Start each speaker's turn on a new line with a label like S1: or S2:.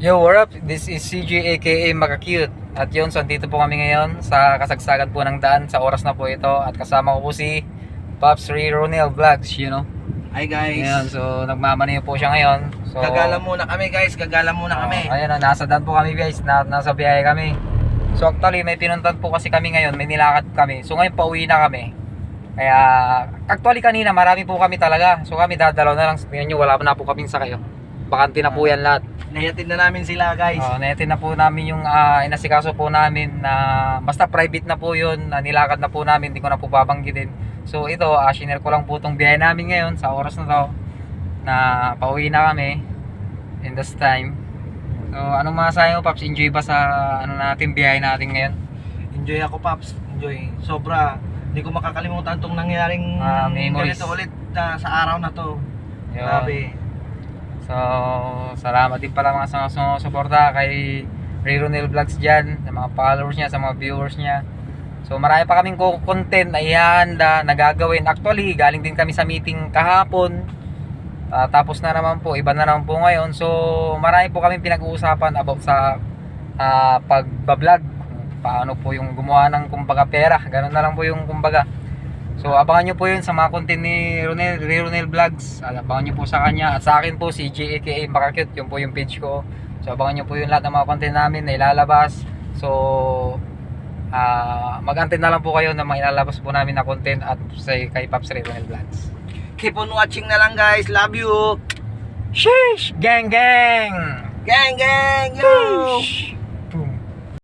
S1: Yo, what up? This is CJ aka Makacute. At yun, so dito po kami ngayon sa kasagsagan po ng daan sa oras na po ito. At kasama ko po si Pops Ray Ronel Vlogs, you know.
S2: Hi guys.
S1: Ngayon, so nagmamaniyo po siya ngayon. So,
S2: Gagala muna kami guys, gagala muna kami.
S1: Oh, ayun, na, nasa daan po kami guys, na, nasa biyahe kami. So actually, may pinuntan po kasi kami ngayon, may nilakad kami. So ngayon, pauwi na kami. Kaya, actually kanina, marami po kami talaga. So kami dadalaw na lang. Tingnan nyo, wala na po kaming sakayo. Bakante na po yan lahat.
S2: Nayatid na namin sila guys.
S1: Oh, netin na po namin yung ah, inasikaso po namin na basta private na po yun, na nilakad na po namin, hindi ko na po babanggitin. So ito, uh, shinare ko lang po itong biyahe namin ngayon sa oras na to na pauwi na kami in this time. So anong masasabi mo Paps? Enjoy ba sa ano natin biyahe natin ngayon?
S2: Enjoy ako Paps, enjoy. Sobra. Hindi ko makakalimutan tong nangyaring
S1: Ah, memories.
S2: ganito ulit na sa araw na to.
S1: Yun.
S2: Grabe.
S1: So, salamat din pala mga sumusuporta kay Ronel Vlogs dyan, sa mga followers niya, sa mga viewers niya. So, marami pa kaming co- content na ihahanda, na gagawin. Actually, galing din kami sa meeting kahapon. Ah, tapos na naman po, iba na naman po ngayon. So, marami po kaming pinag-uusapan about sa ah, pagbablog. Paano po yung gumawa ng kumbaga pera. Ganun na lang po yung kumbaga. So abangan nyo po yun sa mga content ni Ronel, Ray Ronel Vlogs. Abangan nyo po sa kanya. At sa akin po si JAKA Makakit. Yun po yung page ko. So abangan nyo po yung lahat ng mga content namin na ilalabas. So ah mag-antay na lang po kayo na mga ilalabas po namin na content at sa kay Pops Ray Ronel Vlogs.
S2: Keep on watching na lang guys. Love you.
S1: Sheesh! Gang gang!
S2: Gang gang yo.
S1: Sheesh!